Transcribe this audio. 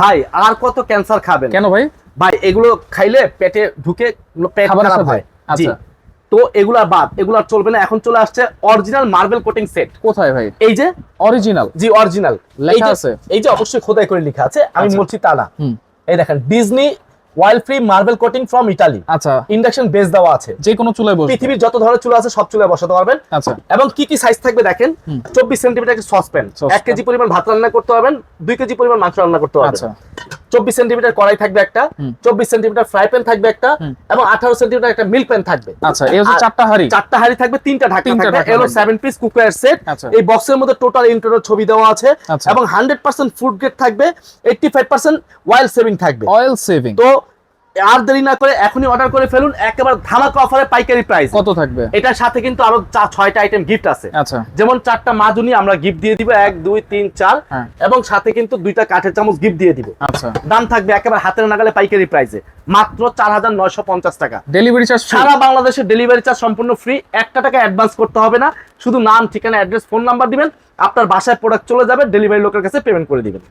ভাই আর কত ক্যান্সার খাবেন? কেন ভাই? ভাই এগুলো খাইলে পেটে ঢুকে পেট খারাপ হয়। আচ্ছা। তো এগুলা বাদ এগুলা চলবে না। এখন চলে আসছে অরিজিনাল মার্বেল কোটিং সেট কোথায় ভাই? এই যে? অরিজিনাল জি অরিজিনাল লেখা আছে? এই যে অবশ্যই খোদাই করে লেখা আছে। আমি আচ্ছা। বলছি তা না। এই দেখেন Disney wild free marble coating from Italy আচ্ছা। ইন্ডাকশন বেস দেওয়া আছে। যে কোনো চুলায় বসে পৃথিবীর যত ধরনের চুলা আছে সব চুলায় বসাতে পারবেন। আচ্ছা। এবং কি কি সাইজ থাকবে দেখেন? হুম। চব্বিশ সেন্টিমিটার একটা সসপ্যান Saucepan। এক কেজি পরিমাণ ভাত রান্না করতে পারবেন দুই কেজি পরিমাণ মাংস রান্না করতে পারবেন। আচ্ছা। চব্বিশ সেন্টিমিটার কড়াই থাকবে একটা চব্বিশ সেন্টিমিটার ফ্রাই প্যান থাকবে একটা এবং আঠারো সেন্টিমিটার একটা মিল্ক প্যান থাকবে। আচ্ছা এই হচ্ছে চারটা হাড়ি। চারটা হাড়ি থাকবে তিনটা ঢাকা থাকবে এলো সেভেন পিস কুকার সেট। এই বক্সের মধ্যে টোটাল ইন্টারনাল ছবি দেওয়া আছে আচ্ছা। এবং হান্ড্রেড পার্সেন্ট ফুড গ্রেড থাকবে eighty five percent wild saving থাকবে। অয়েল সেভিং তো আর দেরি না করে এখনই অর্ডার করে ফেলুন একেবারে ধামাকা অফারে পাইকারি প্রাইস কত থাকবে? এটার সাথে কিন্তু আরও ছয়টা আইটেম গিফট আছে। আচ্ছা। যেমন চারটা মাজুনি আমরা গিফট দিয়ে দিব এক দুই তিন চার। হ্যাঁ। এবং সাথে কিন্তু দুইটা কাঠের চামচ গিফট দিয়ে দিব। আচ্ছা। দাম থাকবে একেবারে হাতের নাগালে পাইকারি প্রাইসে মাত্র চার হাজার নয়শো পঞ্চাশ টাকা। ডেলিভারি চার্জ সারা বাংলাদেশে ডেলিভারি চার্জ সম্পূর্ণ ফ্রি একটা টাকা অ্যাডভান্স করতে হবে না। শুধু নাম ঠিকানা অ্যাড্রেস ফোন নাম্বার দিবেন। আপনার বাসায় প্রোডাক্ট চলে যাবে ডেলিভারি লোকের কাছে পেমেন্ট করে দিবেন।